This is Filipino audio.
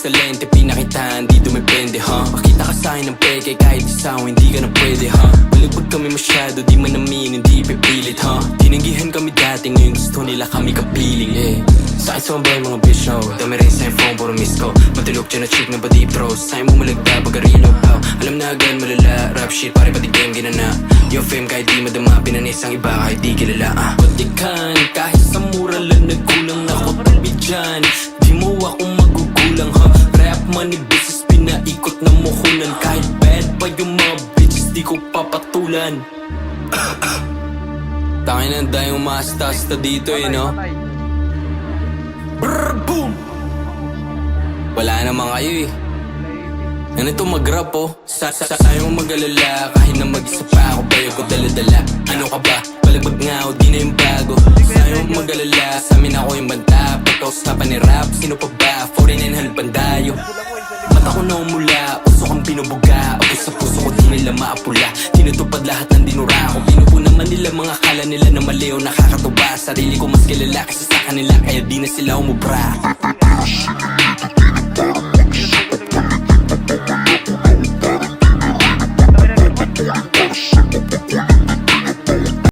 salita Di dumepende ha Makita ka sa'kin ng peke Kahit isa ako hindi ka na pwede ha Malibog kami masyado Di man namin hindi pipilit ha Tinanggihan kami dati Ngayon gusto nila kami kapiling eh. Sakit sa mga bitch no. Dami rin sa phone puro miss ko. Matulog dyan na chick na deep throat Sa'yo mo malagda pagkarino oh. Alam na agad malala Rap shit pare pati game ginana. Yung fame kahit di madama Pinanis ang iba kahit di kilala ah. Batikan kahit sa mura lang Nagkulang ako tabi dyan. Di mo ako money business Pinaikot na muhunan Kahit bad pa yung mga bitches Di ko papatulan. Tangin na dahil umasta-asta dito eh no? Brr, boom! Wala naman kayo eh. Ganito mag-rap oh. Sa, sa, Sa'yo mag-alala. Kahit na mag-isa pa ako Bayo ko dala-dala. Ano ka ba? Balagbag nga ako Di na yung bago. Sa'yo mag-alala. Sa amin ako yung banta. Pagkausapan ni rap Sino pa ba? Foreign and halbandayo Mata ko na umula. Puso kang binubuga Ako sa puso ko di nila maapula. Tinutupad lahat ng dinura ko. Binubo naman nila mga kala nila na mali o nakakatuba. Sarili ko mas kilala kasi sa kanila Kaya di na sila umubra